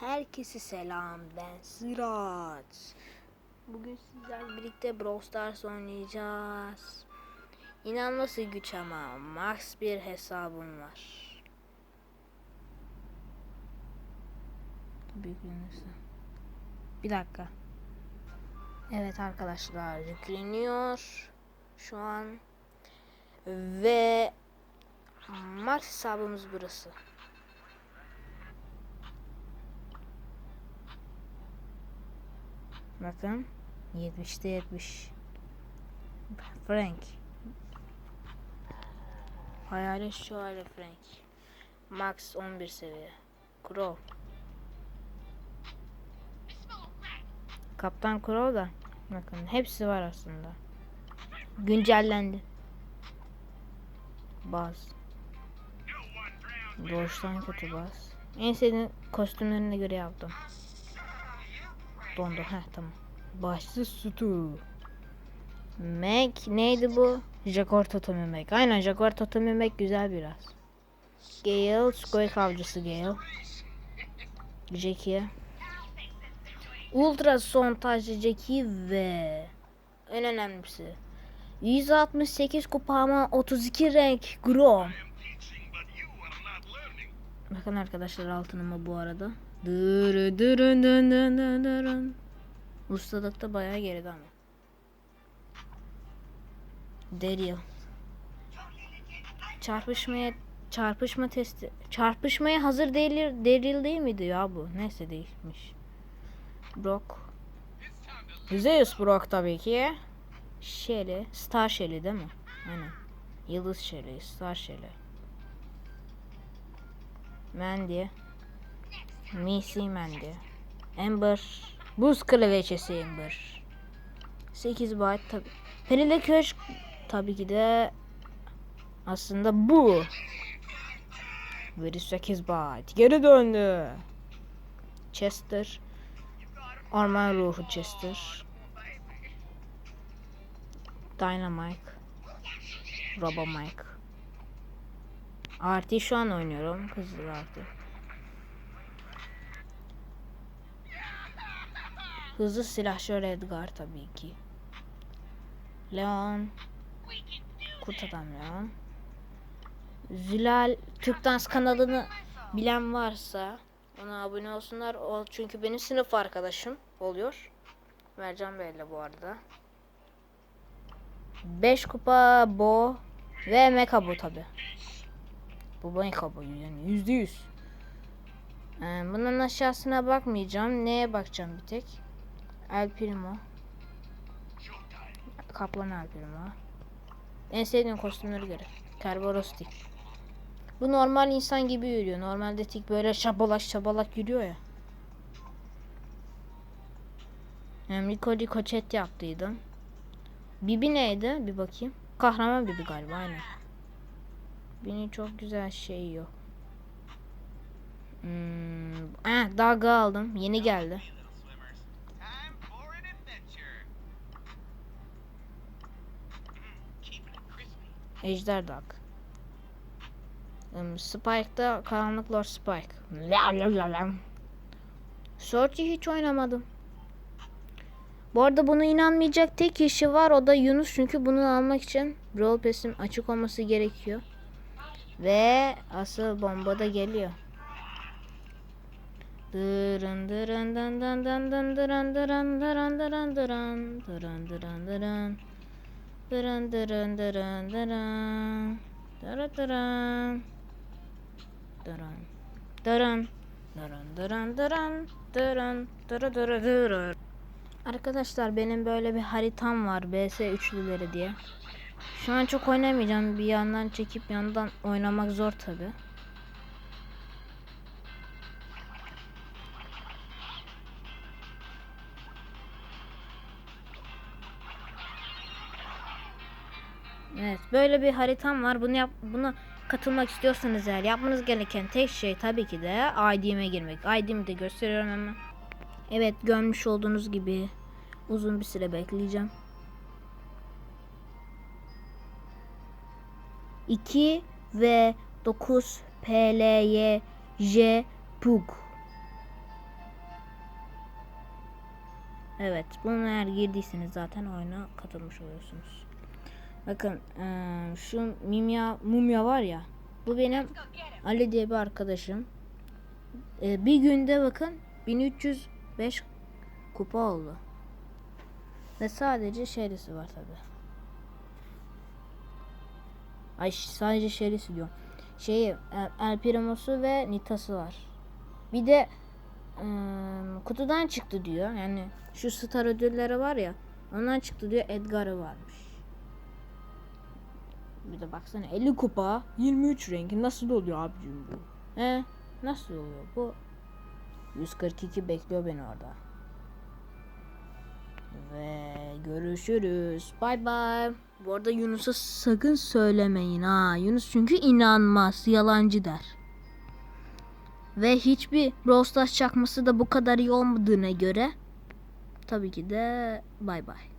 Herkese selam ben Sırat. Bugün sizlerle birlikte Brawl Stars oynayacağız. İnanması güç ama max bir hesabım var. Büyük yönüsü. Bir dakika. Evet arkadaşlar yükleniyor. Şu an. Ve max hesabımız burası. Bakın 70'te 70. Frank. Hayalet şu hale Frank. Max 11 seviye. Crow. Kaptan Crow da bakın hepsi var aslında. Güncellendi. Baz. Doğuştan kötü baz. En sevdiğim kostümlerine göre yaptım. Dondu. Heh tamam. Başlı sütü. Meg neydi bu? Jaguar Totem'i Meg. Aynen Jaguar Totem'i Meg güzel biraz. Gale, Square avcısı Gale. Jackie. Ultra son tacı Jackie ve en önemlisi 168 kupa ama 32 renk Grom. Bakın arkadaşlar altınıma bu arada. Dırı dırın dın dın dırın. Ustalıkta bayağı geride ama. Daryl. Çarpışmaya çarpışma testi. Çarpışmaya hazır değil Daryl değil miydi ya bu? Neyse değilmiş. Brock. Zeus Brock tabii ki. Shelly. Star Shelly değil mi? Aynen. Yıldız Shelly. Star Shelly. Mandy. Missy Mandy. Amber. Buz kraliçesi Amber. 8 byte tabi. Perile Köşk tabii ki de aslında bu. Virüs 8 byte. Geri döndü. Chester. Orman ruhu Chester. Dynamite. Robo Mike. Arti şu an oynuyorum. Kızıl Arti. Hızlı silahşör Edgar tabii ki. Leon. Kurt adam Leon. Zülal Türk Dans kanalını bilen varsa ona abone olsunlar. O çünkü benim sınıf arkadaşım oluyor. Mercan Bey'le bu arada. 5 kupa Bo ve Mecha Bo tabi. Bu Mecha Bo yani yüzde yüz. Ee, bunun aşağısına bakmayacağım. Neye bakacağım bir tek? El Primo. Kaplan El Primo. En sevdiğim kostümleri göre. Kerberos Tik. Bu normal insan gibi yürüyor. Normalde Tik böyle şabalak şabalak yürüyor ya. Yani Rico Rico chat yaptıydım. Bibi neydi? Bir bakayım. Kahraman Bibi galiba aynen. Beni çok güzel şey yok. Hmm, ah, dalga aldım. Yeni geldi. Crispy. Ejder Dog. Um, Spike'da Karanlık Lord Spike. Search'i hiç oynamadım. Bu arada bunu inanmayacak tek kişi var o da Yunus çünkü bunu almak için Brawl Pass'im açık olması gerekiyor. Ve asıl bomba da geliyor. Dırın dırın dın dın dırın dırın dırın dırın dırın dırın dırın dırın Dırın dırın dırın dırın. Dırı dırın. Dırın. Dırın. Dırın dırın dırın. Dırın. Dırı dırı dırı. Arkadaşlar benim böyle bir haritam var. BS üçlüleri diye. Şu an çok oynamayacağım. Bir yandan çekip yandan oynamak zor tabi. Evet, böyle bir haritam var. Bunu yap buna katılmak istiyorsanız eğer yapmanız gereken tek şey tabii ki de ID'me girmek. ID'mi de gösteriyorum hemen. Evet, görmüş olduğunuz gibi uzun bir süre bekleyeceğim. 2 ve 9 PLY J Pug. Evet, bunu eğer girdiyseniz zaten oyuna katılmış oluyorsunuz. Bakın şu Mimya Mumya var ya. Bu benim Ali diye bir arkadaşım. Bir günde bakın 1305 kupa oldu. Ve sadece şerisi var tabi. Ay sadece şerisi diyor. Şeyi El, Primo'su ve Nita'sı var. Bir de kutudan çıktı diyor. Yani şu star ödülleri var ya. Ondan çıktı diyor. Edgar'ı varmış. Bir de baksana 50 kupa 23 renk nasıl oluyor abicim bu? He? Nasıl oluyor bu? 142 bekliyor beni orada. Ve görüşürüz. Bay bay. Bu arada Yunus'a sakın söylemeyin ha. Yunus çünkü inanmaz. Yalancı der. Ve hiçbir Brawl Stars çakması da bu kadar iyi olmadığına göre tabii ki de bay bay.